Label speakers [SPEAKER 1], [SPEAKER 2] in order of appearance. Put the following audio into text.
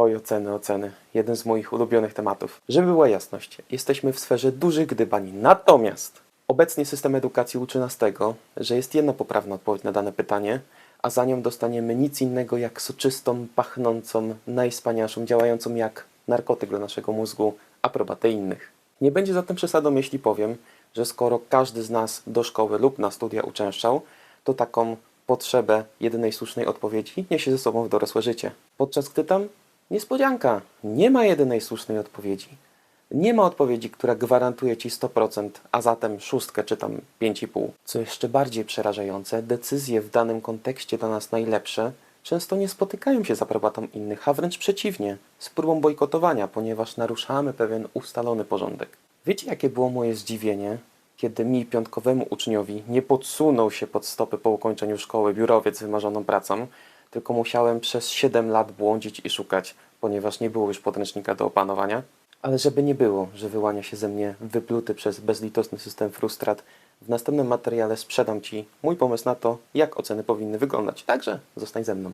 [SPEAKER 1] Oj, oceny, oceny. Jeden z moich ulubionych tematów. Żeby była jasność, jesteśmy w sferze dużych gdybań. Natomiast obecnie system edukacji uczy nas tego, że jest jedna poprawna odpowiedź na dane pytanie, a za nią dostaniemy nic innego jak soczystą, pachnącą, najspanialszą, działającą jak narkotyk dla naszego mózgu aprobatę innych. Nie będzie zatem przesadą, jeśli powiem, że skoro każdy z nas do szkoły lub na studia uczęszczał, to taką potrzebę jedynej słusznej odpowiedzi niesie ze sobą w dorosłe życie. Podczas gdy tam niespodzianka, nie ma jedynej słusznej odpowiedzi. Nie ma odpowiedzi, która gwarantuje ci 100%, a zatem szóstkę czy tam 5,5. Co jeszcze bardziej przerażające, decyzje w danym kontekście dla nas najlepsze często nie spotykają się z aprobatą innych, a wręcz przeciwnie, z próbą bojkotowania, ponieważ naruszamy pewien ustalony porządek. Wiecie, jakie było moje zdziwienie, kiedy mi, piątkowemu uczniowi, nie podsunął się pod stopy po ukończeniu szkoły biurowiec wymarzoną pracą, tylko musiałem przez 7 lat błądzić i szukać, ponieważ nie było już podręcznika do opanowania. Ale żeby nie było, że wyłania się ze mnie wypluty przez bezlitosny system frustrat, w następnym materiale sprzedam Ci mój pomysł na to, jak oceny powinny wyglądać. Także zostań ze mną.